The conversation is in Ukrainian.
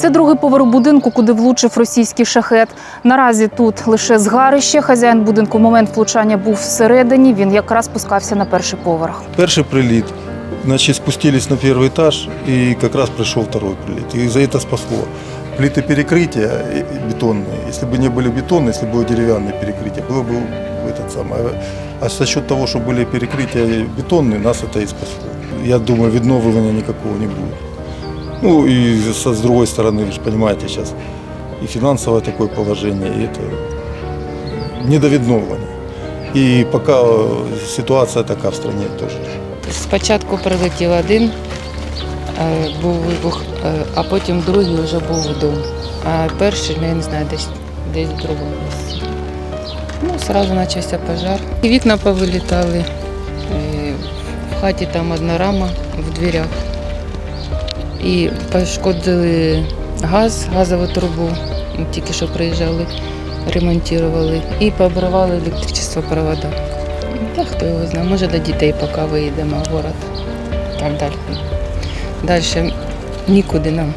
Це другий поверх будинку, куди влучив російський шахет. Наразі тут лише згарище. Хазяїн будинку в момент влучання був всередині. Він якраз спускався на перший поверх. Перший приліт, значит, спустились на первый этаж, и как раз пришел второй прилет. И за это спасло. Плиты перекрытия э, бетонные, если бы не были бетонные, если бы было деревянное перекрытие, было бы этот самый. А за счет того, что были перекрытия бетонные, нас это и спасло. Я думаю, відновлення никакого не будет. Ну и со, с другой стороны, вы же понимаете, сейчас и финансовое такое положение, и это не до відновлення. І поки е, ситуація така в стране теж. Спочатку прилетів один, е, був вибух, е, а потім другий вже був вдома. А перший, ну, я не знаю, десь, десь в другому місці. Ну, одразу почався пожар. І вікна повилітали. е, В хаті там одна рама в дверях. І пошкодили газ, газову трубу. Тільки що приїжджали, ремонтували. І пообривали електричество провода. Та хто його знає, може до дітей поки виїдемо в город. Так далі. Далі нікуди нам.